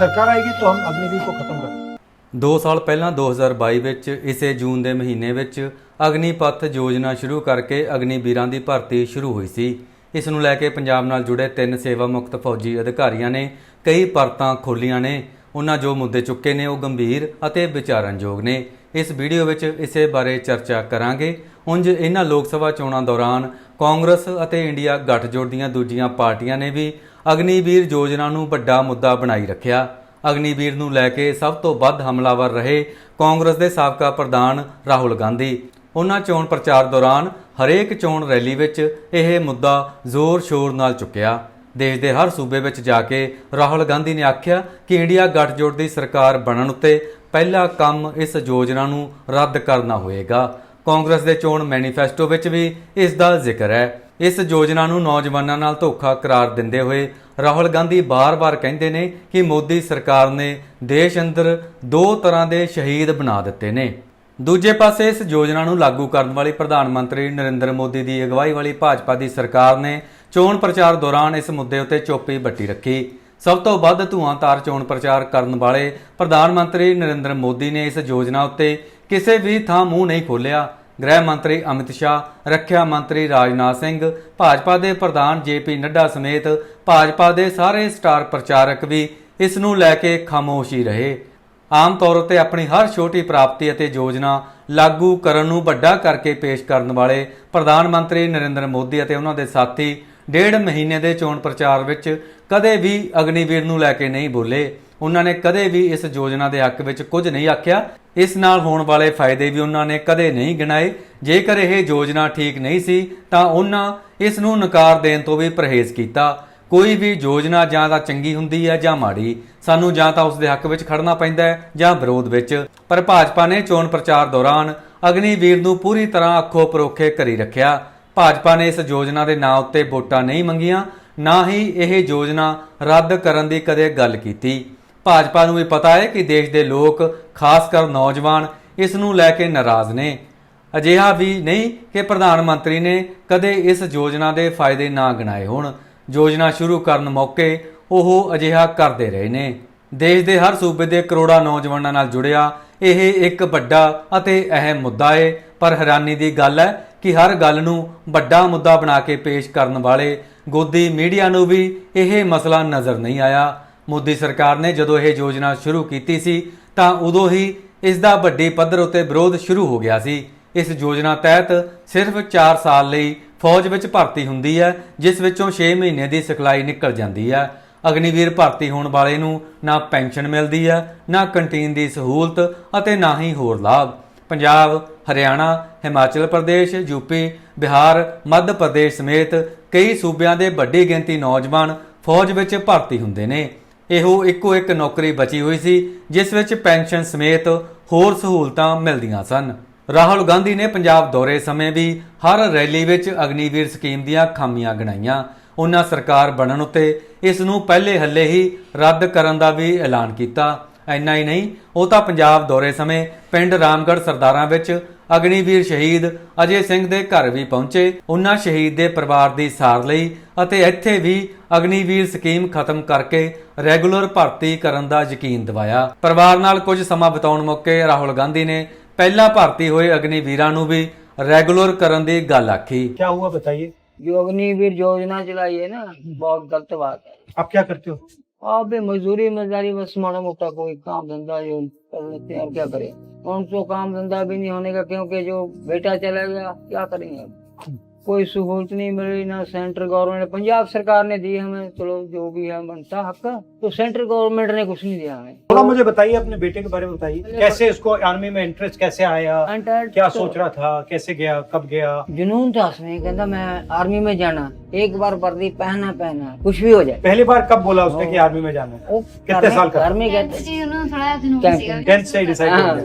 सरकार आएगी तो हम अग्निवीर को खत्म कर 2 ਸਾਲ ਪਹਿਲਾਂ 2022 ਵਿੱਚ ਇਸੇ ਜੂਨ ਦੇ ਮਹੀਨੇ ਵਿੱਚ ਅਗਨੀਪਥ ਯੋਜਨਾ ਸ਼ੁਰੂ ਕਰਕੇ ਅਗਨੀਵੀਰਾਂ ਦੀ ਭਰਤੀ ਸ਼ੁਰੂ ਹੋਈ ਸੀ ਇਸ ਨੂੰ ਲੈ ਕੇ ਪੰਜਾਬ ਨਾਲ ਜੁੜੇ ਤਿੰਨ ਸੇਵਾ ਮੁਕਤ ਫੌਜੀ ਅਧਿਕਾਰੀਆਂ ਨੇ ਕਈ ਪਰਤਾਂ ਖੋਲੀਆਂ ਨੇ ਉਹਨਾਂ ਜੋ ਮੁੱਦੇ ਚੁੱਕੇ ਨੇ ਉਹ ਗੰਭੀਰ ਅਤੇ ਵਿਚਾਰਨਯੋਗ ਨੇ ਇਸ ਵੀਡੀਓ ਵਿੱਚ ਇਸੇ ਬਾਰੇ ਚਰਚਾ ਕਰਾਂਗੇ ਉਂਝ ਇਹਨਾਂ ਲੋਕ ਸਭਾ ਚੋਣਾਂ ਦੌਰਾਨ ਕਾਂਗਰਸ ਅਤੇ ਇੰਡੀਆ ਗੱਠਜੋੜ ਦੀਆਂ ਦੂਜੀਆਂ ਪਾਰਟੀਆਂ ਨੇ ਵੀ ਅਗਨੀਵੀਰ ਯੋਜਨਾ ਨੂੰ ਵੱਡਾ ਮੁੱਦਾ ਬਣਾਈ ਰੱਖਿਆ। ਅਗਨੀਵੀਰ ਨੂੰ ਲੈ ਕੇ ਸਭ ਤੋਂ ਵੱਧ ਹਮਲਾਵਰ ਰਹੇ ਕਾਂਗਰਸ ਦੇ ਸਾਬਕਾ ਪ੍ਰਧਾਨ ਰਾਹੁਲ ਗਾਂਧੀ। ਉਹਨਾਂ ਚੋਣ ਪ੍ਰਚਾਰ ਦੌਰਾਨ ਹਰੇਕ ਚੋਣ ਰੈਲੀ ਵਿੱਚ ਇਹ ਮੁੱਦਾ ਜ਼ੋਰ-ਸ਼ੋਰ ਨਾਲ ਚੁੱਕਿਆ। ਦੇਸ਼ ਦੇ ਹਰ ਸੂਬੇ ਵਿੱਚ ਜਾ ਕੇ ਰਾਹੁਲ ਗਾਂਧੀ ਨੇ ਆਖਿਆ ਕਿ ਇੰਡੀਆ ਗੱਠਜੋੜ ਦੀ ਸਰਕਾਰ ਬਣਨ ਉੱਤੇ ਪਹਿਲਾ ਕੰਮ ਇਸ ਯੋਜਨਾ ਨੂੰ ਰੱਦ ਕਰਨਾ ਹੋਏਗਾ। ਕਾਂਗਰਸ ਦੇ ਚੋਣ ਮੈਨੀਫੈਸਟੋ ਵਿੱਚ ਵੀ ਇਸ ਦਾ ਜ਼ਿਕਰ ਹੈ। ਇਸ ਯੋਜਨਾ ਨੂੰ ਨੌਜਵਾਨਾਂ ਨਾਲ ਧੋਖਾ ਕਰਾਰ ਦਿੰਦੇ ਹੋਏ ਰਾਹੁਲ ਗਾਂਧੀ ਬਾਰ-ਬਾਰ ਕਹਿੰਦੇ ਨੇ ਕਿ ਮੋਦੀ ਸਰਕਾਰ ਨੇ ਦੇਸ਼ ਅੰਦਰ ਦੋ ਤਰ੍ਹਾਂ ਦੇ ਸ਼ਹੀਦ ਬਣਾ ਦਿੱਤੇ ਨੇ। ਦੂਜੇ ਪਾਸੇ ਇਸ ਯੋਜਨਾ ਨੂੰ ਲਾਗੂ ਕਰਨ ਵਾਲੀ ਪ੍ਰਧਾਨ ਮੰਤਰੀ ਨਰਿੰਦਰ ਮੋਦੀ ਦੀ ਅਗਵਾਈ ਵਾਲੀ ਭਾਜਪਾ ਦੀ ਸਰਕਾਰ ਨੇ ਚੋਣ ਪ੍ਰਚਾਰ ਦੌਰਾਨ ਇਸ ਮੁੱਦੇ ਉੱਤੇ ਚੋਪੀ ਬੱਟੀ ਰੱਖੀ। ਸਭ ਤੋਂ ਵੱਧ ਧੂਆਂਤਾਰ ਚੋਣ ਪ੍ਰਚਾਰ ਕਰਨ ਵਾਲੇ ਪ੍ਰਧਾਨ ਮੰਤਰੀ ਨਰਿੰਦਰ ਮੋਦੀ ਨੇ ਇਸ ਯੋਜਨਾ ਉੱਤੇ ਕਿਸੇ ਵੀ ਥਾਂ ਮੂੰਹ ਨਹੀਂ ਖੋਲ੍ਹਿਆ। ਗ੍ਰਹਿ ਮੰਤਰੀ ਅਮਿਤ ਸ਼ਾਹ, ਰੱਖਿਆ ਮੰਤਰੀ ਰਾਜਨਾਥ ਸਿੰਘ, ਭਾਜਪਾ ਦੇ ਪ੍ਰਧਾਨ ਜੇਪੀ ਨੱਡਾ ਸਮੇਤ ਭਾਜਪਾ ਦੇ ਸਾਰੇ ਸਟਾਰ ਪ੍ਰਚਾਰਕ ਵੀ ਇਸ ਨੂੰ ਲੈ ਕੇ ਖਾਮੋਸ਼ ਹੀ ਰਹੇ। ਆਮ ਤੌਰ ਉੱਤੇ ਆਪਣੀ ਹਰ ਛੋਟੀ ਪ੍ਰਾਪਤੀ ਅਤੇ ਯੋਜਨਾ ਲਾਗੂ ਕਰਨ ਨੂੰ ਵੱਡਾ ਕਰਕੇ ਪੇਸ਼ ਕਰਨ ਵਾਲੇ ਪ੍ਰਧਾਨ ਮੰਤਰੀ ਨਰਿੰਦਰ ਮੋਦੀ ਅਤੇ ਉਹਨਾਂ ਦੇ ਸਾਥੀ ਡੇਢ ਮਹੀਨੇ ਦੇ ਚੋਣ ਪ੍ਰਚਾਰ ਵਿੱਚ ਕਦੇ ਵੀ ਅਗਨੀਵੀਰ ਨੂੰ ਲੈ ਕੇ ਨਹੀਂ ਬੋਲੇ। ਉਹਨਾਂ ਨੇ ਕਦੇ ਵੀ ਇਸ ਯੋਜਨਾ ਦੇ ਹੱਕ ਵਿੱਚ ਕੁਝ ਨਹੀਂ ਆਖਿਆ। ਇਸ ਨਾਲ ਹੋਣ ਵਾਲੇ ਫਾਇਦੇ ਵੀ ਉਹਨਾਂ ਨੇ ਕਦੇ ਨਹੀਂ ਗਿਣਾਏ। ਜੇਕਰ ਇਹ ਯੋਜਨਾ ਠੀਕ ਨਹੀਂ ਸੀ, ਤਾਂ ਉਹਨਾਂ ਇਸ ਨੂੰ ਨਕਾਰ ਦੇਣ ਤੋਂ ਵੀ ਪਰਹੇਜ਼ ਕੀਤਾ। ਕੋਈ ਵੀ ਯੋਜਨਾ ਜਾਂ ਤਾਂ ਚੰਗੀ ਹੁੰਦੀ ਹੈ ਜਾਂ ਮਾੜੀ। ਸਾਨੂੰ ਜਾਂ ਤਾਂ ਉਸ ਦੇ ਹੱਕ ਵਿੱਚ ਖੜਨਾ ਪੈਂਦਾ ਹੈ ਜਾਂ ਵਿਰੋਧ ਵਿੱਚ। ਪਰ ਭਾਜਪਾ ਨੇ ਚੋਣ ਪ੍ਰਚਾਰ ਦੌਰਾਨ ਅਗਨੀਵੀਰ ਨੂੰ ਪੂਰੀ ਤਰ੍ਹਾਂ ਅੱਖੋਂ ਪਰੋਖੇ ਕਰੀ ਰੱਖਿਆ। ਭਾਜਪਾ ਨੇ ਇਸ ਯੋਜਨਾ ਦੇ ਨਾਂ ਉੱਤੇ ਵੋਟਾਂ ਨਹੀਂ ਮੰਗੀਆਂ, ਨਾ ਹੀ ਇਹ ਯੋਜਨਾ ਰੱਦ ਕਰਨ ਦੀ ਕਦੇ ਗੱਲ ਕੀਤੀ। ਭਾਜਪਾ ਨੂੰ ਵੀ ਪਤਾ ਹੈ ਕਿ ਦੇਸ਼ ਦੇ ਲੋਕ, ਖਾਸ ਕਰ ਨੌਜਵਾਨ, ਇਸ ਨੂੰ ਲੈ ਕੇ ਨਾਰਾਜ਼ ਨੇ। ਅਜਿਹਾ ਵੀ ਨਹੀਂ ਕਿ ਪ੍ਰਧਾਨ ਮੰਤਰੀ ਨੇ ਕਦੇ ਇਸ ਯੋਜਨਾ ਦੇ ਫਾਇਦੇ ਨਾ ਗਿਣਾਏ ਹੋਣ। ਯੋਜਨਾ ਸ਼ੁਰੂ ਕਰਨ ਮੌਕੇ ਉਹ ਅਜਿਹਾ ਕਰਦੇ ਰਹੇ ਨੇ। ਦੇਸ਼ ਦੇ ਹਰ ਸੂਬੇ ਦੇ ਕਰੋੜਾਂ ਨੌਜਵਾਨਾਂ ਨਾਲ ਜੁੜਿਆ, ਇਹ ਇੱਕ ਵੱਡਾ ਅਤੇ ਅਹਿਮ ਮੁੱਦਾ ਹੈ ਪਰ ਹੈਰਾਨੀ ਦੀ ਗੱਲ ਹੈ ਕਿ ਹਰ ਗੱਲ ਨੂੰ ਵੱਡਾ ਮੁੱਦਾ ਬਣਾ ਕੇ ਪੇਸ਼ ਕਰਨ ਵਾਲੇ ਗੋਦੀ ਮੀਡੀਆ ਨੂੰ ਵੀ ਇਹ ਮਸਲਾ ਨਜ਼ਰ ਨਹੀਂ ਆਇਆ। ਮੋਦੀ ਸਰਕਾਰ ਨੇ ਜਦੋਂ ਇਹ ਯੋਜਨਾ ਸ਼ੁਰੂ ਕੀਤੀ ਸੀ, ਤਾਂ ਉਦੋਂ ਹੀ ਇਸ ਦਾ ਵੱਡੀ ਪੱਧਰ ਉੱਤੇ ਵਿਰੋਧ ਸ਼ੁਰੂ ਹੋ ਗਿਆ ਸੀ। ਇਸ ਯੋਜਨਾ ਤਹਿਤ ਸਿਰਫ 4 ਸਾਲ ਲਈ ਫੌਜ ਵਿੱਚ ਭਰਤੀ ਹੁੰਦੀ ਹੈ, ਜਿਸ ਵਿੱਚੋਂ 6 ਮਹੀਨੇ ਦੀ ਸਿਖਲਾਈ ਨਿਕਲ ਜਾਂਦੀ ਹੈ। ਅਗਨੀਵੀਰ ਭਰਤੀ ਹੋਣ ਵਾਲੇ ਨੂੰ ਨਾ ਪੈਨਸ਼ਨ ਮਿਲਦੀ ਹੈ, ਨਾ ਕੰਟੀਨ ਦੀ ਸਹੂਲਤ ਅਤੇ ਨਾ ਹੀ ਹੋਰ ਲਾਭ। ਪੰਜਾਬ, ਹਰਿਆਣਾ, ਹਿਮਾਚਲ ਪ੍ਰਦੇਸ਼ ਯੂਪੀ ਬਿਹਾਰ, ਮੱਧ ਪ੍ਰਦੇਸ਼ ਸਮੇਤ ਕਈ ਸੂਬਿਆਂ ਦੇ ਵੱਡੀ ਗਿਣਤੀ ਨੌਜਵਾਨ ਫੌਜ ਵਿੱਚ ਭਰਤੀ ਹੁੰਦੇ ਨੇ। ਇਹੋ ਇੱਕੋ ਇੱਕ ਨੌਕਰੀ ਬਚੀ ਹੋਈ ਸੀ, ਜਿਸ ਵਿੱਚ ਪੈਨਸ਼ਨ ਸਮੇਤ ਹੋਰ ਸਹੂਲਤਾਂ ਮਿਲਦੀਆਂ ਸਨ। ਰਾਹੁਲ ਗਾਂਧੀ ਨੇ ਪੰਜਾਬ ਦੌਰੇ ਸਮੇਂ ਵੀ ਹਰ ਰੈਲੀ ਵਿੱਚ ਅਗਨੀਵੀਰ ਸਕੀਮ ਦੀਆਂ ਖਾਮੀਆਂ ਗਣਾਈਆਂ। ਉਹਨਾਂ ਸਰਕਾਰ ਬਣਨ ਉੱਤੇ ਇਸ ਨੂੰ ਪਹਿਲੇ ਹੱਲੇ ਹੀ ਰੱਦ ਕਰਨ ਦਾ ਵੀ ਐਲਾਨ ਕੀਤਾ। ਐਨਾ ਹੀ ਨਹੀਂ, ਉਹ ਤਾਂ ਪੰਜਾਬ ਦੌਰੇ ਸਮੇਂ ਪਿੰਡ ਰਾਮਗੜ੍ਹ ਸਰਦਾਰਾਂ ਵਿੱਚ ਅਗਨੀਵੀਰ ਸ਼ਹੀਦ ਅਜੇ ਸਿੰਘ ਦੇ ਘਰ ਵੀ ਪਹੁੰਚੇ ਉਹਨਾਂ ਸ਼ਹੀਦ ਦੇ ਪਰਿਵਾਰ ਦੀ ਸਾਰ ਲਈ ਅਤੇ ਇੱਥੇ ਵੀ ਅਗਨੀਵੀਰ ਸਕੀਮ ਖਤਮ ਕਰਕੇ ਰੈਗੂਲਰ ਭਰਤੀ ਕਰਨ ਦਾ ਯਕੀਨ ਦਿਵਾਇਆ ਪਰਿਵਾਰ ਨਾਲ ਕੁਝ ਸਮਾਂ ਬਿਤਾਉਣ ਮੌਕੇ ਰਾਹੁਲ ਗਾਂਧੀ ਨੇ ਪਹਿਲਾਂ ਭਰਤੀ ਹੋਏ ਅਗਨੀਵੀਰਾਂ ਨੂੰ ਵੀ ਰੈਗੂਲਰ ਕਰਨ ਦੀ ਗੱਲ ਆਖੀ क्या हुआ बताइए जो अग्निवीर योजना चलाई है ना बहुत गलत बात है आप क्या करते हो आप भी मजदूरी मजदारी बस माड़ा मोटा कोई काम धंधा जो कर लेते हैं और क्या करें उनको काम धंधा भी नहीं होने का क्योंकि जो बेटा चला गया क्या करेंगे अब कोई सहूलत नहीं मिल रही ना सेंट्रल गवर्नमेंट पंजाब सरकार ने दी हमें चलो जो भी है बनता हक तो सेंट्रल गवर्नमेंट ने कुछ नहीं दिया हमें। थोड़ा मुझे बताइए अपने बेटे के बारे में बताइए कैसे इसको आर्मी में इंटरेस्ट कैसे आया क्या तो सोच रहा था कैसे गया कब गया? जुनून था उसमें कहता मैं आर्मी में जाना एक बार वर्दी पहना पहना कुछ भी हो जाए। पहली बार कब बोला उसने की आर्मी में जाना कितने साल का? आर्मी टेंथ कहते से डिसाइड हाँ,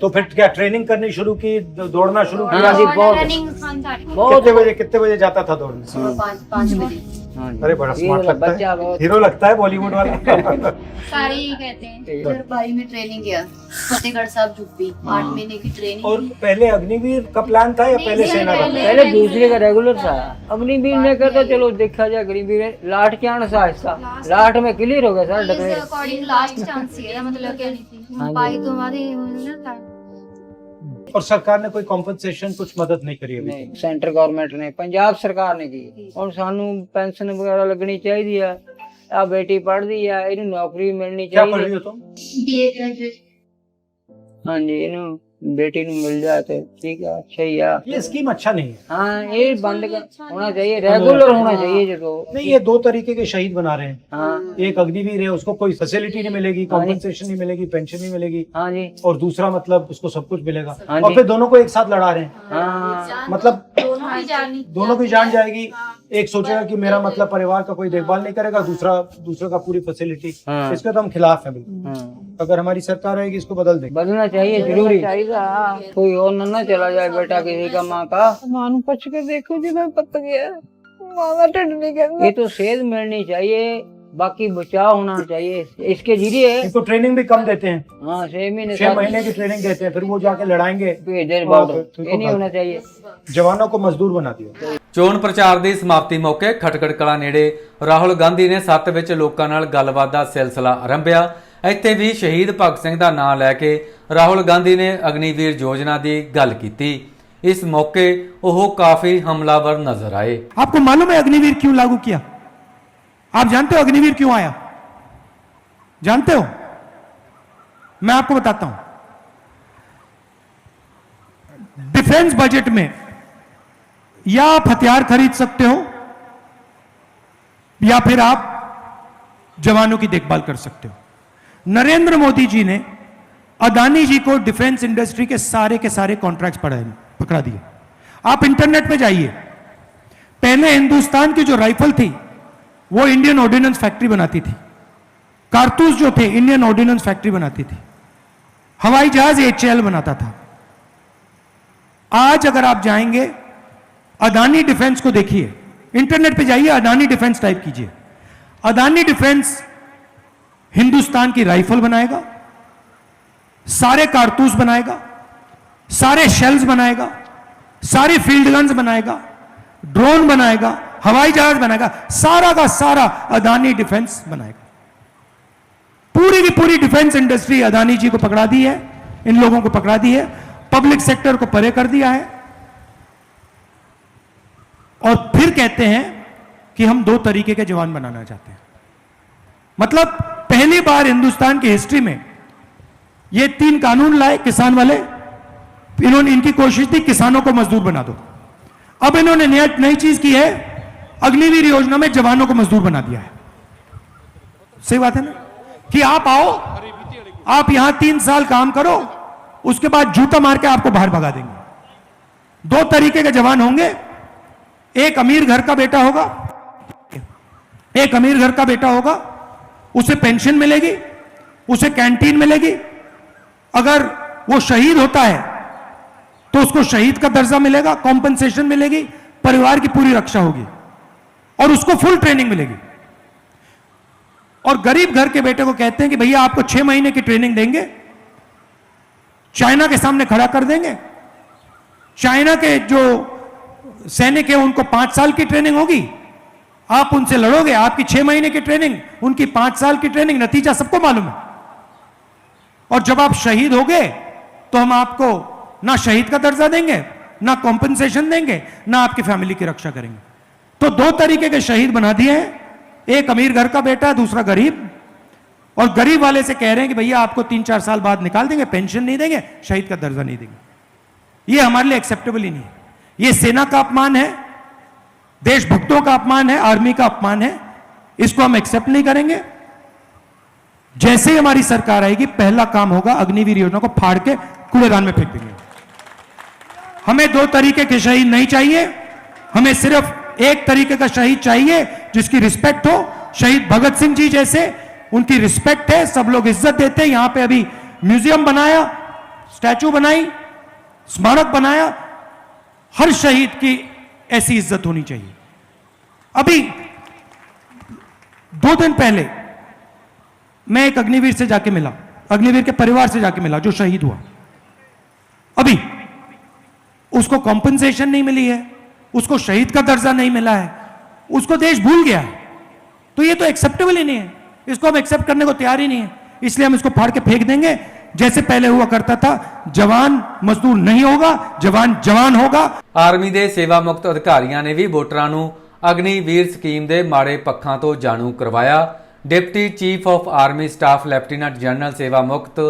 तो फिर क्या ट्रेनिंग करनी शुरू की द- दौड़ना शुरू हाँ किया जी, और बहुत- रनिंग खान था बहुत कितने बजे कितने बजे जाता था दौड़ने सुबह पाँच पाँच बजे हाँ जी। अरे बड़ा स्मार्ट लगता है। हीरो लगता है बॉलीवुड वाला। सारे यही कहते हैं। इधर में ट्रेनिंग किया। फतेहगढ़ साहब हाँ। आठ महीने की ट्रेनिंग और पहले अग्निवीर का प्लान था या पहले सेना का? पहले। दूसरे का रेगुलर था। अग्निवीर में कहता चलो देखा जाए अग्निवीर है। लाठ क्या आना था? इसका लाठ में क्लियर हो गया सर अकॉर्डिंग लास्ट चांस ही है। मतलब हाँ। बाई तो हमारी ना था। और सरकार ने कोई कॉम्पनसेशन कुछ मदद नहीं करी अभी नहीं सेंटर गवर्नमेंट ने पंजाब सरकार ने की ਹੁਣ ਸਾਨੂੰ ਪੈਨਸ਼ਨ ਵਗੈਰਾ ਲੱਗਣੀ ਚਾਹੀਦੀ ਆ ਆ ਬੇਟੀ ਪੜ੍ਹਦੀ ਆ ਇਹਨੂੰ ਨੌਕਰੀ ਮਿਲਣੀ क्या पढ़ रही ਚਾਹੀਦੀ हो तुम बीए ग्रेजुएट ਹਾਂਜੀ ਇਹਨੂੰ बेटी नहीं मिल जाए तो ठीक है अच्छा ही है। ये स्कीम अच्छा नहीं है। हाँ ये बंद कर- होना चाहिए रेगुलर होना चाहिए जो नहीं ये दो तरीके के शहीद बना रहे हैं। हाँ। एक अग्निवीर है उसको कोई फैसिलिटी नहीं मिलेगी कॉम्पनसेशन नहीं मिलेगी पेंशन नहीं मिलेगी। हाँ जी। और दूसरा मतलब उसको सब कुछ मिलेगा। हाँ और फिर दोनों को एक साथ लड़ा रहे हैं। हाँ। मतलब हाँ दोनों की जान जाएगी। एक सोचेगा कि मेरा मतलब परिवार का कोई देखभाल नहीं करेगा दूसरा दूसरा का पूरी फैसिलिटी हाँ। इसका तो हम खिलाफ है बिल्कुल। हाँ। अगर हमारी सरकार रहेगी इसको बदल दे बदलना चाहिए ज़रूरी। कोई और ना चला जाए बेटा किसी का माँ का। मानू पछ के देखो जी मैं पता गया। ये तो सेध मिलनी चाहिए। बाकी बचाव होना चाहिए इसके जरिए इनको ट्रेनिंग भी कम देते हैं हाँ छह महीने छह सात महीने की ट्रेनिंग देते हैं फिर वो जाके लड़ाएंगे इधर वहाँ बॉर्डर पे ठीक ये नहीं होगा। होना चाहिए जवानों को मजदूर बना दिया ਚੋਣ ਪ੍ਰਚਾਰ ਦੀ ਸਮਾਪਤੀ ਮੌਕੇ ਖਟਕੜ ਕਲਾ ਨੇੜੇ ਰਾਹੁਲ ਗਾਂਧੀ ਨੇ ਸੱਤ ਵਿੱਚ ਲੋਕਾਂ ਨਾਲ ਗੱਲਬਾਤ ਦਾ ਸਿਲਸਿਲਾ ਆਰੰਭਿਆ ਇੱਥੇ ਵੀ ਸ਼ਹੀਦ ਭਗਤ ਸਿੰਘ ਦਾ ਨਾਮ ਲੈ ਕੇ ਰਾਹੁਲ ਗਾਂਧੀ ਨੇ ਅਗਨੀਵੀਰ ਯੋਜਨਾ ਦੀ ਗੱਲ ਕੀਤੀ ਇਸ ਮੌਕੇ ਉਹ ਕਾਫੀ ਹਮਲਾਵਰ ਨਜ਼ਰ ਆਏ आपको मालूम है अग्निवीर क्यों लागू किया आप जानते हो अग्निवीर क्यों आया? जानते हो? मैं आपको बताता हूँ। डिफेंस बजट में या आप हथियार खरीद सकते हो, या फिर आप जवानों की देखभाल कर सकते हो। नरेंद्र मोदी जी ने अदानी जी को डिफेंस इंडस्ट्री के सारे के सारे कॉन्ट्रैक्ट्स पढ़ाए, पकड़ा दिए। आप इंटरनेट पे जाइए। पहले हिंदुस्तान की जो राइफल थी वो इंडियन ऑर्डिनेंस फैक्ट्री बनाती थी। कारतूस जो थे इंडियन ऑर्डिनेंस फैक्ट्री बनाती थी। हवाई जहाज़ एचएल बनाता था। आज अगर आप जाएँगे अदानी डिफेंस को देखिए। इंटरनेट पे जाइए अदानी डिफेंस टाइप कीजिए। अदानी डिफेंस हिंदुस्तान की राइफल बनाएगा, सारे कारतूस बनाएगा, सारे शेल्स बनाएगा, सारी फ़ील्ड गन्स बनाएगा ड्रोन बनाएगा हवाई जहाज़ बनाएगा, सारा का सारा अदानी डिफेंस बनाएगा। पूरी की पूरी डिफेंस इंडस्ट्री अदानी जी को पकड़ा दी है, इन लोगों को पकड़ा दी है पब्लिक सेक्टर को परे कर दिया है। और फिर कहते हैं कि हम दो तरीके के जवान बनाना चाहते हैं। मतलब पहली बार हिंदुस्तान की हिस्ट्री में ये तीन कानून लाए किसान वाले, इन्होंने इनकी कोशिश थी किसानों को मजदूर बना दो। अब इन्होंने नई चीज़ की है अग्निवीर योजना में जवानों को मजदूर बना दिया है। सही बात है ना? कि आप आओ, आप यहाँ तीन साल काम करो, उसके बाद जूता मार के आपको बाहर भगा देंगे। दो तरीके के जवान होंगे। एक अमीर घर का बेटा होगा, एक अमीर घर का बेटा होगा, उसे पेंशन मिलेगी, उसे कैंटीन मिलेगी। अगर वो शहीद होता है तो उसको शहीद का दर्जा मिलेगा, कॉम्पनसेशन मिलेगी, परिवार की पूरी रक्षा होगी। और उसको फुल ट्रेनिंग मिलेगी। और गरीब घर के बेटे को कहते हैं कि भैया, आपको छह महीने की ट्रेनिंग देंगे। चाइना के सामने खड़ा कर देंगे। चाइना के जो सैनिक है, उनको पाँच साल की ट्रेनिंग होगी। आप उनसे लड़ोगे, आपकी छह महीने की ट्रेनिंग उनकी पाँच साल की ट्रेनिंग नतीजा सबको मालूम है। और जब आप शहीद हो गए तो हम आपको ना शहीद का दर्जा देंगे, ना कॉम्पनसेशन देंगे, ना आपकी फैमिली की रक्षा करेंगे। तो दो तरीके के शहीद बना दिए हैं। एक अमीर घर का बेटा है दूसरा गरीब। और गरीब वाले से कह रहे हैं कि भैया, आपको तीन चार साल बाद निकाल देंगे, पेंशन नहीं देंगे, शहीद का दर्जा नहीं देंगे। ये हमारे लिए एक्सेप्टेबल ही नहीं है। ये सेना का अपमान है, देशभक्तों का अपमान है आर्मी का अपमान है। इसको हम एक्सेप्ट नहीं करेंगे। जैसे ही हमारी सरकार आएगी, पहला काम होगा, अग्निवीर योजना को फाड़ के कूड़ेदान में फेंक देंगे। हमें दो तरीके के शहीद नहीं चाहिए। हमें सिर्फ़ एक तरीके का शहीद चाहिए जिसकी रिस्पेक्ट हो। शहीद भगत सिंह जी जैसे, उनकी रिस्पेक्ट है, सब लोग इज़्ज़त देते हैं। यहाँ पे अभी म्यूज़ियम बनाया, स्टैचू बनाई, स्मारक बनाया। हर शहीद की ऐसी इज़्ज़त होनी चाहिए। अभी दो दिन पहले मैं एक अग्निवीर से जाके मिला, अग्निवीर के परिवार से जाके मिला, जो शहीद हुआ। अभी उसको कॉम्पनसेशन नहीं मिली है। उसको शहीद का दर्जा नहीं मिला है उसको देश भूल गया है तो ये तो एक्सेप्टेबल ही नहीं है इसको हम एक्सेप्ट करने को तैयार ही नहीं है इसलिए हम इसको फाड़ के फेंक देंगे जैसे पहले हुआ करता था जवान मजदूर नहीं होगा जवान जवान होगा ਆਰਮੀ ਦੇ ਸੇਵਾ ਮੁਕਤ ਅਧਿਕਾਰੀਆਂ ਨੇ ਵੀ ਵੋਟਰਾਂ ਨੂੰ ਅਗਨੀ ਵੀਰ ਸਕੀਮ ਦੇ ਮਾੜੇ ਪੱਖਾਂ ਤੋਂ ਜਾਣੂ ਕਰਵਾਇਆ deputy chief of army staff lieutenant general ਸੇਵਾ ਮੁਕਤ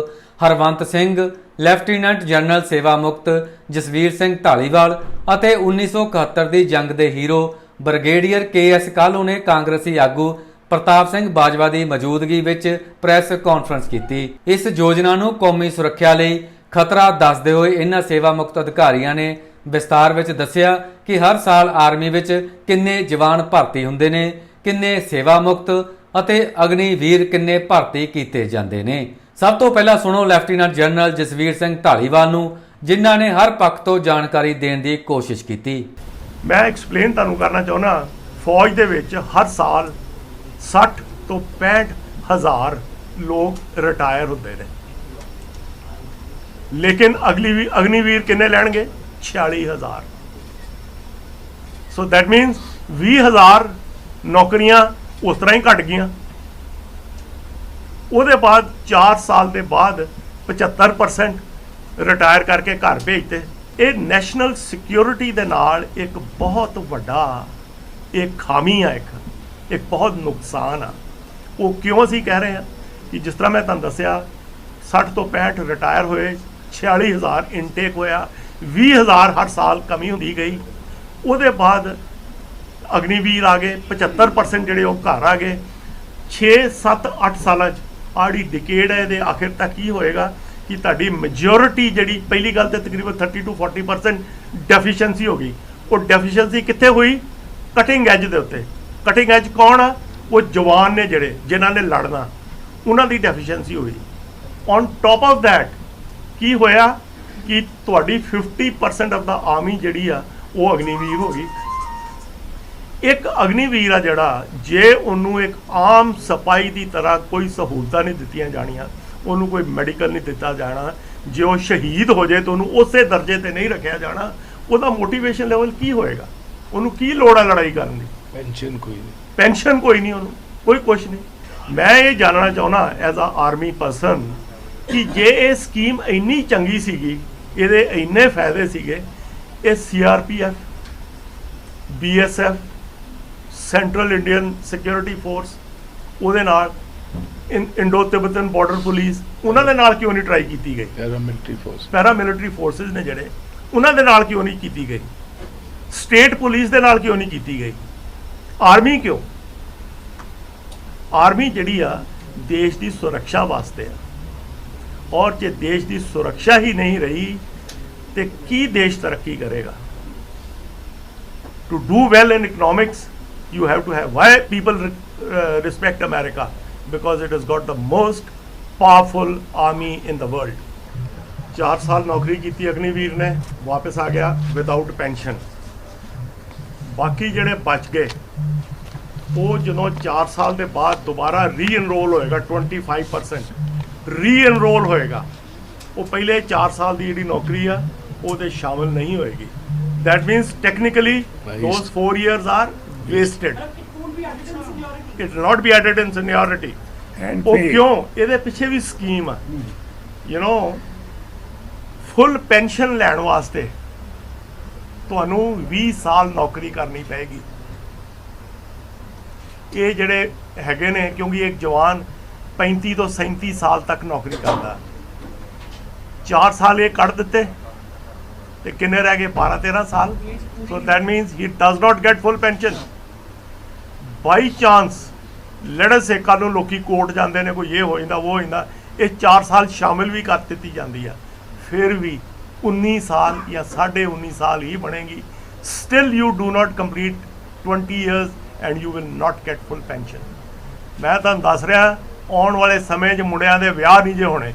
ਹਰਵੰਤ ਸਿੰਘ ਲੈਫਟੀਨੈਂਟ ਜਨਰਲ ਸੇਵਾ ਮੁਕਤ ਜਸਵੀਰ ਸਿੰਘ ਢਾਲੀਵਾਲ ਅਤੇ 1971 ਦੀ ਜੰਗ ਦੇ ਹੀਰੋ ਬ੍ਰਿਗੇਡੀਅਰ ਕੇ ਕਾਲੂ ਨੇ ਕਾਂਗਰਸੀ ਆਗੂ ਪ੍ਰਤਾਪ ਸਿੰਘ ਬਾਜਵਾ ਦੀ ਮੌਜੂਦਗੀ ਵਿੱਚ ਪ੍ਰੈਸ ਕਾਨਫਰੰਸ ਕੀਤੀ। ਇਸ ਯੋਜਨਾ ਨੂੰ ਕੌਮੀ ਸੁਰੱਖਿਆ ਲਈ ਖਤਰਾ ਦੱਸਦੇ ਹੋਏ ਇਹਨਾਂ ਸੇਵਾ ਮੁਕਤ ਅਧਿਕਾਰੀਆਂ ਨੇ ਵਿਸਤਾਰ ਵਿੱਚ ਦੱਸਿਆ ਕਿ ਹਰ ਸਾਲ ਆਰਮੀ ਵਿੱਚ ਕਿੰਨੇ ਜਵਾਨ ਭਰਤੀ ਹੁੰਦੇ ਨੇ, ਕਿੰਨੇ ਸੇਵਾ ਮੁਕਤ ਅਤੇ ਅਗਨੀ ਵੀਰ ਕਿੰਨੇ ਭਰਤੀ ਕੀਤੇ ਜਾਂਦੇ ਨੇ। ਸਭ ਤੋਂ ਪਹਿਲਾਂ ਸੁਣੋ ਲੈਫਟੀਨੈਂਟ ਜਨਰਲ ਜਸਵੀਰ ਸਿੰਘ ਢਾਲੀਵਾਲ ਨੂੰ, ਜਿਨ੍ਹਾਂ ਨੇ ਹਰ ਪੱਖ ਤੋਂ ਜਾਣਕਾਰੀ ਦੇਣ ਦੀ ਕੋਸ਼ਿਸ਼ ਕੀਤੀ। ਮੈਂ ਐਕਸਪਲੇਨ ਤੁਹਾਨੂੰ ਕਰਨਾ ਚਾਹੁੰਦਾ ਫੌਜ ਦੇ ਵਿੱਚ ਹਰ ਸਾਲ 60 ਤੋਂ 65 ਹਜ਼ਾਰ ਲੋਕ ਰਿਟਾਇਰ ਹੁੰਦੇ ਨੇ। ਲੇਕਿਨ ਅਗਲੀ ਵੀ, ਅਗਨੀਵੀਰ ਕਿੰਨੇ ਲੈਣਗੇ? 46000 ਸੋ ਦੈਟ ਮੀਨਸ 20000 ਨੌਕਰੀਆਂ ਉਸ ਤਰ੍ਹਾਂ ਹੀ ਘਟ ਗਈਆਂ। ਉਹਦੇ ਬਾਅਦ 4 ਸਾਲ ਦੇ ਬਾਅਦ 75% ਰਿਟਾਇਰ ਕਰਕੇ ਘਰ ਭੇਜਤੇ। ਇਹ ਨੈਸ਼ਨਲ ਸਿਕਿਉਰਿਟੀ ਦੇ ਨਾਲ ਇੱਕ ਬਹੁਤ ਵੱਡਾ ਇੱਕ ਖਾਮੀ ਆ ਇੱਕ ਇੱਕ ਬਹੁਤ ਨੁਕਸਾਨ ਆ। ਉਹ ਕਿਉਂ ਅਸੀਂ ਕਹਿ ਰਹੇ ਹਾਂ ਕਿ ਜਿਸ ਤਰ੍ਹਾਂ ਮੈਂ ਤੁਹਾਨੂੰ ਦੱਸਿਆ 60 ਤੋਂ 65 ਰਿਟਾਇਰ ਹੋਏ 46000 ਇਨਟੇਕ ਹੋਇਆ 20000 ਹਰ ਸਾਲ ਕਮੀ ਹੁੰਦੀ ਗਈ। ਉਹਦੇ ਬਾਅਦ ਅਗਨੀਵੀਰ ਆ ਗਏ 75% ਜਿਹੜੇ ਉਹ ਘਰ ਆ ਗਏ। 6 7 8 ਸਾਲਾਂ ਚ ਆੜੀ ਡਿਕੇਡ ਹੈ ਇਹਦੇ, ਆਖਿਰ ਤੱਕ ਕੀ ਹੋਏਗਾ ਕਿ ਤੁਹਾਡੀ ਮੈਜੋਰਿਟੀ ਜਿਹੜੀ ਪਹਿਲੀ ਗੱਲ ਤੇ ਤਕਰੀਬਨ 30 ਤੋਂ 40% ਡੈਫੀਸ਼ੀਐਂਸੀ ਹੋ ਗਈ। ਉਹ ਡੈਫੀਸ਼ੀਐਂਸੀ ਕਿੱਥੇ ਹੋਈ? ਕਟਿੰਗ ਐਜ ਦੇ ਉੱਤੇ। ਕਟਿੰਗ ਐਜ ਕੌਣ ਆ? ਉਹ ਜਵਾਨ ਨੇ ਜਿਹੜੇ, ਜਿਨ੍ਹਾਂ ਨੇ ਲੜਨਾ। ਉਹਨਾਂ ਦੀ ਡੈਫੀਸ਼ੀਐਂਸੀ ਹੋਈ। ਔਨ ਟਾਪ ਆਫ ਥੈਟ ਕੀ ਹੋਇਆ ਕਿ ਤੁਹਾਡੀ 50% ਆਫ ਦਾ ਆਰਮੀ ਜਿਹੜੀ ਆ, ਉਹ ਅਗਨੀਵੀਰ ਹੋ ਗਈ। ਇੱਕ ਅਗਨੀਵੀਰ ਆ ਜਿਹੜਾ ਜੇ ਉਹਨੂੰ ਇੱਕ ਆਮ ਸਪਾਈ ਦੀ ਤਰ੍ਹਾਂ ਕੋਈ ਸਹੂਲਤਾਂ ਨਹੀਂ ਦਿੱਤੀਆਂ ਜਾਣੀਆਂ ਉਹਨੂੰ ਕੋਈ ਮੈਡੀਕਲ ਨਹੀਂ ਦਿੱਤਾ ਜਾਣਾ ਜੇ ਉਹ ਸ਼ਹੀਦ ਹੋ ਜਾਏ ਤਾਂ ਉਹਨੂੰ ਉਸੇ ਦਰਜੇ ਤੇ ਨਹੀਂ ਰੱਖਿਆ ਜਾਣਾ ਉਹਦਾ ਮੋਟੀਵੇਸ਼ਨ ਲੈਵਲ ਕੀ ਹੋਏਗਾ? ਉਹਨੂੰ ਕੀ ਲੋੜ ਆ ਲੜਾਈ ਕਰਨ ਦੀ? ਪੈਨਸ਼ਨ ਕੋਈ ਨਹੀਂ। ਪੈਨਸ਼ਨ ਕੋਈ ਨਹੀਂ ਉਹਨੂੰ ਕੋਈ ਕੁਝ ਨਹੀਂ। ਮੈਂ ਇਹ ਜਾਣਨਾ ਚਾਹੁੰਦਾ ਐਜ਼ ਅ ਆਰਮੀ ਪਰਸਨ ਕਿ ਜੇ ਇਹ ਸਕੀਮ ਇੰਨੀ ਚੰਗੀ ਸੀਗੀ ਇਹਦੇ ਇੰਨੇ ਫਾਇਦੇ ਸੀਗੇ ਇਹ CRPF BSF central Indian security force ਉਹਦੇ ਨਾਲ ਇੰਡੋ ਤਿਬਤਨ ਬਾਰਡਰ ਪੁਲਿਸ ਉਹਨਾਂ ਦੇ ਨਾਲ ਕਿਉਂ ਨਹੀਂ ਟਰਾਈ ਕੀਤੀ ਗਈ? ਪੈਰਾਮਿਲਟਰੀ ਫੋਰਸ ਪੈਰਾਮਿਲਟਰੀ ਫੋਰਸਸ ਨੇ ਜਿਹੜੇ ਉਹਨਾਂ ਦੇ ਨਾਲ ਕਿਉਂ ਨਹੀਂ ਕੀਤੀ ਗਈ? ਸਟੇਟ ਪੁਲਿਸ ਦੇ ਨਾਲ ਕਿਉਂ ਨਹੀਂ ਕੀਤੀ ਗਈ? ਆਰਮੀ ਕਿਉਂ? ਆਰਮੀ ਜਿਹੜੀ ਆ ਦੇਸ਼ ਦੀ ਸੁਰੱਖਿਆ ਵਾਸਤੇ ਆ। ਔਰ ਜੇ ਦੇਸ਼ ਦੀ ਸੁਰੱਖਿਆ ਹੀ ਨਹੀਂ ਰਹੀ ਤੇ ਕੀ ਦੇਸ਼ ਤਰੱਕੀ ਕਰੇਗਾ? To do well in economics you have to have why people re- uh, respect america because it has got the most powerful army in the world 4 ਸਾਲ ਨੌਕਰੀ ਕੀਤੀ ਅਗਨੀਵੀਰ ਨੇ ਵਾਪਸ ਆ ਗਿਆ ਵਿਦਆਊਟ ਪੈਨਸ਼ਨ ਬਾਕੀ ਜਿਹੜੇ ਬਚ ਗਏ ਉਹ ਜਦੋਂ 4 ਸਾਲ ਦੇ ਬਾਅਦ ਦੁਬਾਰਾ ਰੀ-ਐਨਰੋਲ ਹੋਏਗਾ 25% ਰੀ-ਐਨਰੋਲ ਹੋਏਗਾ ਉਹ ਪਹਿਲੇ 4 ਸਾਲ ਦੀ ਜਿਹੜੀ ਨੌਕਰੀ ਆ ਉਹਦੇ ਸ਼ਾਮਲ ਨਹੀਂ ਹੋਏਗੀ that means technically those 4 years are wasted. It will not be added in seniority. And ਉਹ ਕਿਉਂ ਇਹਦੇ ਪਿੱਛੇ ਵੀ ਸਕੀਮ ਆ ਯੂ نو ਫੁੱਲ ਪੈਨਸ਼ਨ ਲੈਣ ਵਾਸਤੇ ਤੁਹਾਨੂੰ 20 ਸਾਲ ਨੌਕਰੀ ਕਰਨੀ ਪਏਗੀ। ਇਹ ਜਿਹੜੇ ਹੈਗੇ ਨੇ ਕਿਉਂਕਿ ਇੱਕ ਜਵਾਨ 35 ਤੋਂ 37 ਸਾਲ ਤੱਕ ਨੌਕਰੀ ਕਰਦਾ 4 ਸਾਲ ਇਹ ਕੱਢ ਦਿੱਤੇ ਤੇ ਕਿੰਨੇ ਰਹਿ ਗਏ? 12 13 ਸਾਲ। So that means he does not get full pension by chance ਲੜਨ ਸੇ ਕੱਲ੍ਹ ਨੂੰ ਲੋਕੀ ਕੋਰਟ ਜਾਂਦੇ ਨੇ, ਕੋਈ ਇਹ ਹੋ ਜਾਂਦਾ, ਉਹ ਹੋ ਜਾਂਦਾ। ਇਹ 4 ਸਾਲ ਸ਼ਾਮਿਲ ਵੀ ਕਰ ਦਿੱਤੀ ਜਾਂਦੀ ਆ। ਫਿਰ ਵੀ 19 ਸਾਲ ਜਾਂ 19.5 ਸਾਲ ਹੀ ਬਣੇਗੀ। Still you do not complete 20 years and you will not get full pension ਮੈਂ ਤੁਹਾਨੂੰ ਦੱਸ ਰਿਹਾ, ਆਉਣ ਵਾਲੇ ਸਮੇਂ 'ਚ ਮੁੰਡਿਆਂ ਦੇ ਵਿਆਹ ਨਹੀਂ ਜੇ ਹੋਣੇ,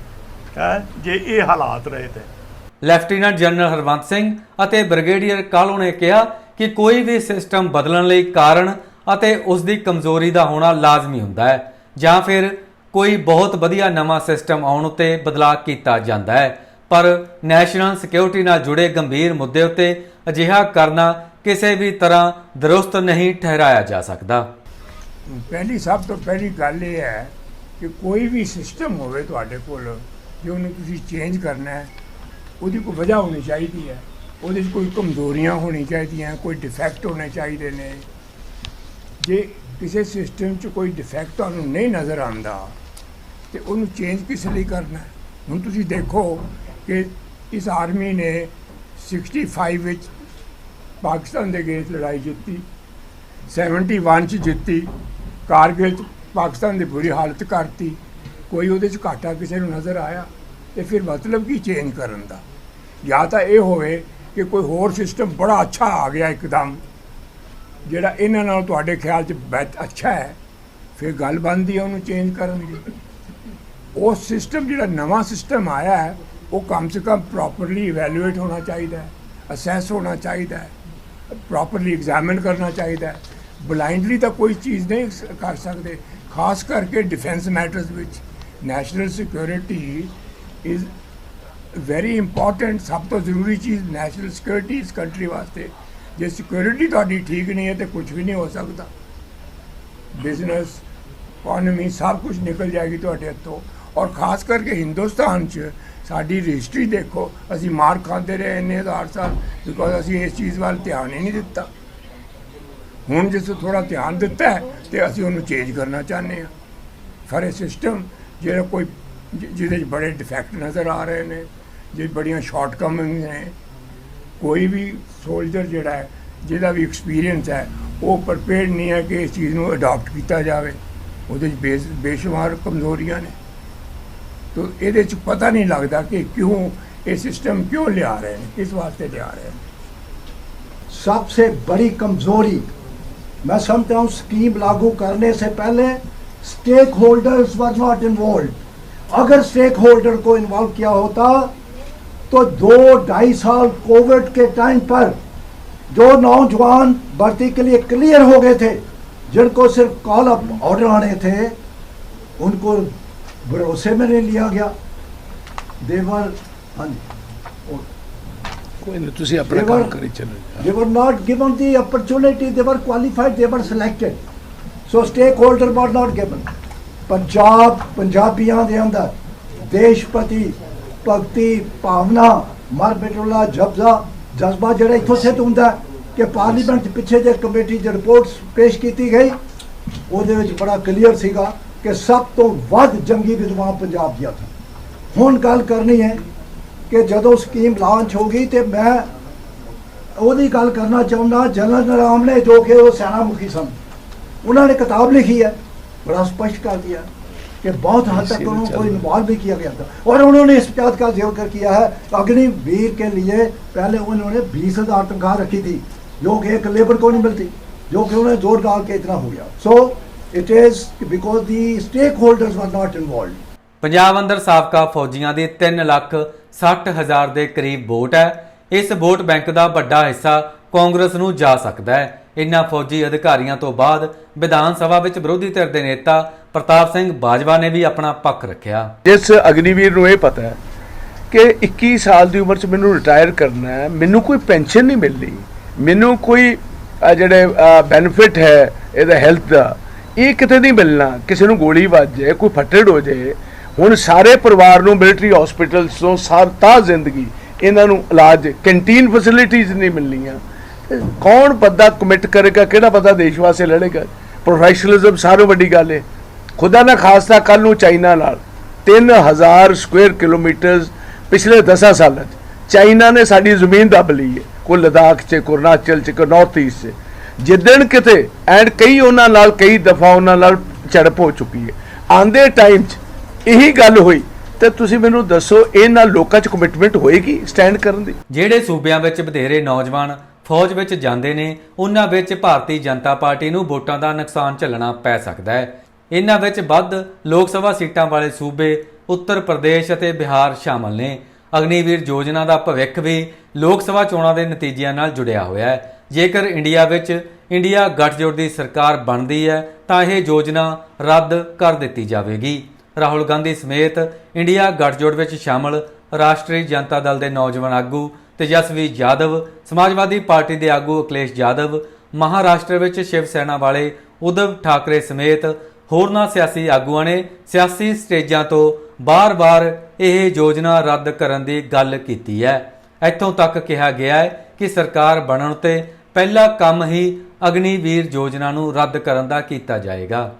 ਹੈ, ਜੇ ਇਹ ਹਾਲਾਤ ਰਹੇ ਤੇ। ਲੈਫਟੀਨੈਂਟ ਜਨਰਲ ਹਰਵੰਤ ਸਿੰਘ ਅਤੇ ਬ੍ਰਿਗੇਡੀਅਰ ਕਾਲੂ ਨੇ ਕਿਹਾ ਕਿ ਕੋਈ ਵੀ ਸਿਸਟਮ ਬਦਲਣ ਲਈ ਕਾਰਨ ਅਤੇ ਉਸ ਦੀ ਕਮਜ਼ੋਰੀ ਦਾ ਹੋਣਾ ਲਾਜ਼ਮੀ ਹੁੰਦਾ ਹੈ, ਜਾਂ ਫਿਰ ਕੋਈ ਬਹੁਤ ਵਧੀਆ ਨਵਾਂ ਸਿਸਟਮ ਆਉਣ ਉੱਤੇ ਬਦਲਾਅ ਕੀਤਾ ਜਾਂਦਾ ਹੈ। ਪਰ ਨੈਸ਼ਨਲ ਸਿਕਿਉਰਿਟੀ ਨਾਲ ਜੁੜੇ ਗੰਭੀਰ ਮੁੱਦੇ ਉੱਤੇ ਅਜਿਹਾ ਕਰਨਾ ਕਿਸੇ ਵੀ ਤਰ੍ਹਾਂ ਦਰੁਸਤ ਨਹੀਂ ਠਹਿਰਾਇਆ ਜਾ ਸਕਦਾ। ਪਹਿਲੀ, ਸਭ ਤੋਂ ਪਹਿਲੀ ਗੱਲ ਇਹ ਹੈ ਕਿ ਕੋਈ ਵੀ ਸਿਸਟਮ ਹੋਵੇ ਤੁਹਾਡੇ ਕੋਲ, ਜੇ ਉਹਨੂੰ ਤੁਸੀਂ ਚੇਂਜ ਕਰਨਾ ਹੈ, ਉਹਦੀ ਕੋਈ ਵਜ੍ਹਾ ਹੋਣੀ ਚਾਹੀਦੀ ਹੈ। ਉਹਦੇ 'ਚ ਕੋਈ ਕਮਜ਼ੋਰੀਆਂ ਹੋਣੀ ਚਾਹੀਦੀਆਂ, ਕੋਈ ਡਿਫੈਕਟ ਹੋਣੇ ਚਾਹੀਦੇ ਨੇ। ਜੇ ਕਿਸੇ ਸਿਸਟਮ 'ਚ ਕੋਈ ਡਿਫੈਕਟ ਤੁਹਾਨੂੰ ਨਹੀਂ ਨਜ਼ਰ ਆਉਂਦਾ, ਤੇ ਉਹਨੂੰ ਚੇਂਜ ਕਿਸ ਲਈ ਕਰਨਾ? ਹੁਣ ਤੁਸੀਂ ਦੇਖੋ ਕਿ ਇਸ ਆਰਮੀ ਨੇ 65 ਵਿੱਚ ਪਾਕਿਸਤਾਨ ਦੇ ਅਗੇਂਸਟ ਲੜਾਈ ਜਿੱਤੀ 71 ਚ ਜਿੱਤੀ ਕਾਰਗਿਲ ਚ ਪਾਕਿਸਤਾਨ ਦੀ ਬੁਰੀ ਹਾਲਤ ਕਰਤੀ, ਕੋਈ ਉਹਦੇ ਚ ਘਾਟਾ ਕਿਸੇ ਨੂੰ ਨਜ਼ਰ ਆਇਆ? ਤੇ ਫਿਰ ਮਤਲਬ ਕੀ ਚੇਂਜ ਕਰਨ ਦਾ? ਜਾਂ ਤਾਂ ਇਹ ਹੋਵੇ ਕਿ ਕੋਈ ਹੋਰ ਸਿਸਟਮ ਬੜਾ ਅੱਛਾ ਆ ਗਿਆ ਇੱਕਦਮ ਜਿਹੜਾ ਇਹਨਾਂ ਨਾਲ ਤੁਹਾਡੇ ਖਿਆਲ ਚ ਬੈਟ ਅੱਛਾ ਹੈ, ਫਿਰ ਗੱਲ ਬਣਦੀ ਹੈ ਉਹਨੂੰ ਚੇਂਜ ਕਰਨ ਦੀ। ਉਹ ਸਿਸਟਮ ਜਿਹੜਾ ਨਵਾਂ ਸਿਸਟਮ ਆਇਆ ਹੈ, ਉਹ ਕਮ ਸੇ ਕਮ ਪ੍ਰੋਪਰਲੀ ਇਵੈਲੂਏਟ ਹੋਣਾ ਚਾਹੀਦਾ ਹੈ ਅਸੈਸ ਹੋਣਾ ਚਾਹੀਦਾ ਹੈ ਪ੍ਰੋਪਰਲੀ ਐਗਜ਼ਾਮਿਨ ਕਰਨਾ ਚਾਹੀਦਾ ਹੈ। ਬਲਾਈਂਡਲੀ ਤਾਂ ਕੋਈ ਚੀਜ਼ ਨਹੀਂ ਕਰ ਸਕਦੇ, ਖਾਸ ਕਰਕੇ ਡਿਫੈਂਸ ਮੈਟਰਸ ਵਿੱਚ। National security is very important ਸਭ ਤੋਂ ਜ਼ਰੂਰੀ ਚੀਜ਼ ਨੈਸ਼ਨਲ ਸਿਕਿਉਰਿਟੀ ਇਸ ਕੰਟਰੀ ਵਾਸਤੇ। ਜੇ ਸਿਕਿਉਰਿਟੀ ਤੁਹਾਡੀ ਠੀਕ ਨਹੀਂ ਹੈ ਤੇ ਕੁਝ ਵੀ ਨਹੀਂ ਹੋ ਸਕਦਾ। ਬਿਜ਼ਨਸ ਇਕਨੋਮੀ ਸਭ ਕੁਝ ਨਿਕਲ ਜਾਏਗੀ ਤੁਹਾਡੇ ਹੱਥੋਂ। ਔਰ ਖਾਸ ਕਰਕੇ ਹਿੰਦੁਸਤਾਨ 'ਚ ਸਾਡੀ ਹਿਸਟਰੀ ਦੇਖੋ, ਅਸੀਂ ਮਾਰ ਖਾਂਦੇ ਰਹੇ ਇੰਨੇ ਹਜ਼ਾਰ ਸਾਲ ਬਿਕੋਜ਼ ਅਸੀਂ ਇਸ ਚੀਜ਼ ਵੱਲ ਧਿਆਨ ਹੀ ਨਹੀਂ ਦਿੱਤਾ। ਹੁਣ ਜਿਸ ਥੋੜਾ ਧਿਆਨ ਦਿੱਤਾ ਹੈ ਤੇ ਅਸੀਂ ਉਹਨੂੰ ਚੇਂਜ ਕਰਨਾ ਚਾਹੁੰਦੇ ਹਾਂ। ਫਰੇ ਸਿਸਟਮ ਜਿਹੜਾ ਕੋਈ ਜਿਹਦੇ 'ਚ ਬੜੇ ਡਿਫੈਕਟ ਨਜ਼ਰ ਆ ਰਹੇ ਨੇ ਜੇ ਬੜੀਆਂ ਸ਼ਾਰਟਕਮਿੰਗਸ ਨੇ ਕੋਈ ਵੀ ਸੋਲਜਰ ਜਿਹੜਾ ਹੈ ਜਿਹਦਾ ਵੀ ਐਕਸਪੀਰੀਅੰਸ ਹੈ ਉਹ ਪ੍ਰਪੇਅਰਡ ਨਹੀਂ ਹੈ ਕਿ ਇਸ ਚੀਜ਼ ਨੂੰ ਅਡਾਪਟ ਕੀਤਾ ਜਾਵੇ ਉਹਦੇ 'ਚ ਬੇਸ ਬੇਸ਼ੁਮਾਰ ਕਮਜ਼ੋਰੀਆਂ ਨੇ ਤੋ ਇਹਦੇ 'ਚ ਪਤਾ ਨਹੀਂ ਲੱਗਦਾ ਕਿ ਕਿਉਂ ਇਹ ਸਿਸਟਮ ਕਿਉਂ ਲਿਆ ਰਹੇ ਨੇ ਕਿਸ ਵਾਸਤੇ ਲਿਆ ਰਹੇ ਨੇ सबसे बड़ी कमजोरी मैं समझता हूँ स्कीम लागू करने से पहले stakeholders were not involve अगर स्टेक होल्डर को इन्वॉल्व किया होता तो दो ढाई साल कोविड के टाइम पर जो नौजवान भर्ती के लिए क्लियर हो गए थे जिनको सिर्फ कॉल अप ऑर्डर आने थे उनको भरोसे में नहीं लिया गया देवर हाँ जी ਕੋਈ ਨਹੀਂ ਤੁਸੀਂ ਆਪਣਾ They ਕੰਮ were- ਕਰੀ ਚੱਲੋ They were not given the opportunity, they were qualified, they were selected. So stakeholder were not given. Punjab ਪੰਜਾਬੀਆਂ ਦੇ ਅੰਦਰ ਦੇਸ਼ਪਤੀ ਭਗਤੀ, ਭਾਵਨਾ ਮਾਰਬੇਟੁਲਾ ਜਬਜ਼ਾ ਜਜ਼ਬਾ ਜਿਹੜਾ ਇੱਥੋਂ ਸਿੱਧ ਹੁੰਦਾ ਕਿ ਪਾਰਲੀਮੈਂਟ ਪਿੱਛੇ ਜੇ ਕਮੇਟੀ ਦੀ ਰਿਪੋਰਟ ਪੇਸ਼ ਕੀਤੀ ਗਈ, ਉਹਦੇ ਵਿੱਚ ਬੜਾ ਕਲੀਅਰ ਸੀਗਾ ਕਿ ਸਭ ਤੋਂ ਵੱਧ ਜੰਗੀ ਵਿਦਵਾਨ ਪੰਜਾਬ ਦੀਆਂ ਸੀ ਹੁਣ ਗੱਲ ਕਰਨੀ ਹੈ ਕਿ ਜਦੋਂ ਸਕੀਮ ਲਾਂਚ ਹੋ ਗਈ ਤੇ ਮੈਂ ਉਹਦੀ ਗੱਲ ਕਰਨਾ ਚਾਹੁੰਦਾ, ਜਨਰਲ ਰਾਮ ਨੇ ਜੋ ਕਿ ਉਹ ਸੈਨਾ ਮੁਖੀ ਸਨ। ਉਹਨਾਂ ਨੇ ਕਿਤਾਬ ਲਿਖੀ ਹੈ, ਬੜਾ ਸਪਸ਼ਟ ਕਰ ਦਿਆ। कि बहुत हद तक उन्होंने को इन्वॉल्व भी किया गया था और उन्होंने इस बात का जिक्र किया है अग्निवीर के लिए पहले उन्होंने बीस हजार तनख्वाह रखी थी जो कि एक लेबर को नहीं मिलती जो कि उन्हें जोर डाल के इतना हो गया so it is because the stakeholders were not involve Punjab ਅੰਦਰ ਸਾਬਕਾ ਫੌਜੀਆਂ ਦੀ 3 ਲੱਖ 60 ਹਜ਼ਾਰ ਦੇ ਕਰੀਬ ਵੋਟ ਹੈ ਇਸ ਵੋਟ ਬੈਂਕ ਦਾ ਵੱਡਾ ਹਿੱਸਾ ਕਾਂਗਰਸ ਨੂੰ ਜਾ ਸਕਦਾ ਹੈ ਇਨ੍ਹਾਂ ਫੌਜੀ ਅਧਿਕਾਰੀਆਂ ਤੋਂ ਬਾਅਦ ਵਿਧਾਨ ਸਭਾ ਵਿੱਚ ਵਿਰੋਧੀ ਧਿਰ ਦੇ ਨੇਤਾ ਪ੍ਰਤਾਪ ਸਿੰਘ ਬਾਜਵਾ ਨੇ ਵੀ ਆਪਣਾ ਪੱਖ ਰੱਖਿਆ। ਜਿਸ ਅਗਨੀਵੀਰ ਨੂੰ ਇਹ ਪਤਾ ਹੈ ਕਿ 21 ਸਾਲ ਦੀ ਉਮਰ 'ਚ ਮੈਨੂੰ ਰਿਟਾਇਰ ਕਰਨਾ ਹੈ, ਮੈਨੂੰ ਕੋਈ ਪੈਨਸ਼ਨ ਨਹੀਂ ਮਿਲਣੀ ਮੈਨੂੰ ਕੋਈ ਜਿਹੜੇ ਬੈਨੀਫਿਟ ਹੈ ਇਹਦਾ ਹੈਲਥ ਦਾ, ਇਹ ਕਿਤੇ ਨਹੀਂ ਮਿਲਣਾ, ਕਿਸੇ ਨੂੰ ਗੋਲੀ ਵੱਜ ਜਾਏ, ਕੋਈ ਫੱਟੜ ਹੋ ਜਾਏ, ਹੁਣ ਸਾਰੇ ਪਰਿਵਾਰ ਨੂੰ ਮਿਲਟਰੀ ਹਸਪੀਟਲਸ ਤੋਂ ਸਾਰਤਾ ਜ਼ਿੰਦਗੀ, ਇਹਨਾਂ ਨੂੰ ਇਲਾਜ ਕੈਂਟੀਨ ਫੈਸਿਲਿਟੀਆਂ ਨਹੀਂ ਮਿਲਣੀਆਂ। ਕੌਣ ਬੰਦਾ ਕਮਿਟ ਕਰੇਗਾ, ਕਿਹੜਾ ਬੰਦਾ ਦੇਸ਼ ਵਾਸਤੇ ਲੜੇਗਾ? ਪ੍ਰੋਫੈਸ਼ਨਲਿਜ਼ਮ ਸਾਰੋਂ ਵੱਡੀ ਗੱਲ ਹੈ। ਖੁਦਾ ਨਾ ਖਾਸਤਾ ਕੱਲ ਨੂੰ ਚਾਈਨਾ ਨਾਲ। 3000 ਸਕੁਅਰ ਕਿਲੋਮੀਟਰ ਪਿਛਲੇ 10 ਸਾਲਾਂ 'ਚ ਚਾਈਨਾ ਨੇ ਸਾਡੀ ਜ਼ਮੀਨ ਦੱਬ ਲਈ ਹੈ। ਕੋਈ ਲਦਾਖ 'ਚ, ਕੋਈ ਅਰੁਣਾਚਲ 'ਚ, ਕੋਈ ਨਾਰਥ ਈਸਟ 'ਚ। ਜਿੱਦਣ ਕਿਤੇ ਐਂਡ ਕਈ ਉਹਨਾਂ ਨਾਲ, ਕਈ ਦਫਾ ਉਹਨਾਂ ਨਾਲ ਝੜਪ ਹੋ ਚੁੱਕੀ ਹੈ। ਆਂਦੇ ਟਾਈਮ 'ਚ ਇਹੀ ਗੱਲ ਹੋਈ। ਤੇ ਤੁਸੀਂ ਮੈਨੂੰ ਦੱਸੋ, ਇਹ ਨਾਲ ਲੋਕਾਂ 'ਚ ਕਮਿਟਮੈਂਟ ਹੋਏਗੀ ਸਟੈਂਡ ਕਰਨ ਦੀ? ਜਿਹੜੇ ਸੂਬਿਆਂ ਵਿੱਚ ਵਧੇਰੇ ਨੌਜਵਾਨ ਫੌਜ ਵਿੱਚ ਜਾਂਦੇ ਨੇ, ਉਹਨਾਂ ਵਿੱਚ ਭਾਰਤੀ ਜਨਤਾ ਪਾਰਟੀ ਨੂੰ ਵੋਟਾਂ ਦਾ ਨੁਕਸਾਨ ਝੱਲਣਾ ਪੈ ਸਕਦਾ ਹੈ। ਇਹਨਾਂ ਵਿੱਚ ਵੱਧ ਲੋਕ ਸਭਾ ਸੀਟਾਂ ਵਾਲੇ ਸੂਬੇ, ਉੱਤਰ ਪ੍ਰਦੇਸ਼ ਅਤੇ ਬਿਹਾਰ ਸ਼ਾਮਲ ਨੇ। ਅਗਨੀਵੀਰ ਯੋਜਨਾ ਦਾ ਭਵਿੱਖ ਵੀ ਲੋਕ ਸਭਾ ਚੋਣਾਂ ਦੇ ਨਤੀਜਿਆਂ ਨਾਲ ਜੁੜਿਆ ਹੋਇਆ ਹੈ। ਜੇਕਰ ਇੰਡੀਆ ਵਿੱਚ ਇੰਡੀਆ ਗੱਠਜੋੜ ਦੀ ਸਰਕਾਰ ਬਣਦੀ ਹੈ, ਤਾਂ ਇਹ ਯੋਜਨਾ ਰੱਦ ਕਰ ਦਿੱਤੀ ਜਾਵੇਗੀ। ਰਾਹੁਲ ਗਾਂਧੀ ਸਮੇਤ ਇੰਡੀਆ ਗੱਠਜੋੜ ਵਿੱਚ ਸ਼ਾਮਲ ਰਾਸ਼ਟਰੀ ਜਨਤਾ ਦਲ ਦੇ ਨੌਜਵਾਨ ਆਗੂ ਤੇਜਸਵੀ ਯਾਦਵ, ਸਮਾਜਵਾਦੀ ਪਾਰਟੀ ਦੇ ਆਗੂ ਅਖਿਲੇਸ਼ ਯਾਦਵ, ਮਹਾਰਾਸ਼ਟਰ ਵਿੱਚ ਸ਼ਿਵ ਸੈਨਾ ਵਾਲੇ ਉਦਵ ਠਾਕਰੇ ਸਮੇਤ ਹੋਰਨਾਂ ਸਿਆਸੀ ਆਗੂਆਂ ਨੇ ਸਿਆਸੀ ਸਟੇਜਾਂ ਤੋਂ ਬਾਰ-ਬਾਰ ਇਹ ਯੋਜਨਾ ਰੱਦ ਕਰਨ ਦੀ ਗੱਲ ਕੀਤੀ ਹੈ। ਇੱਥੋਂ ਤੱਕ ਕਿਹਾ ਗਿਆ ਹੈ ਕਿ ਸਰਕਾਰ ਬਣਨ 'ਤੇ ਪਹਿਲਾ ਕੰਮ ਹੀ ਅਗਨੀਵੀਰ ਯੋਜਨਾ ਨੂੰ ਰੱਦ ਕਰਨ ਦਾ ਕੀਤਾ ਜਾਏਗਾ।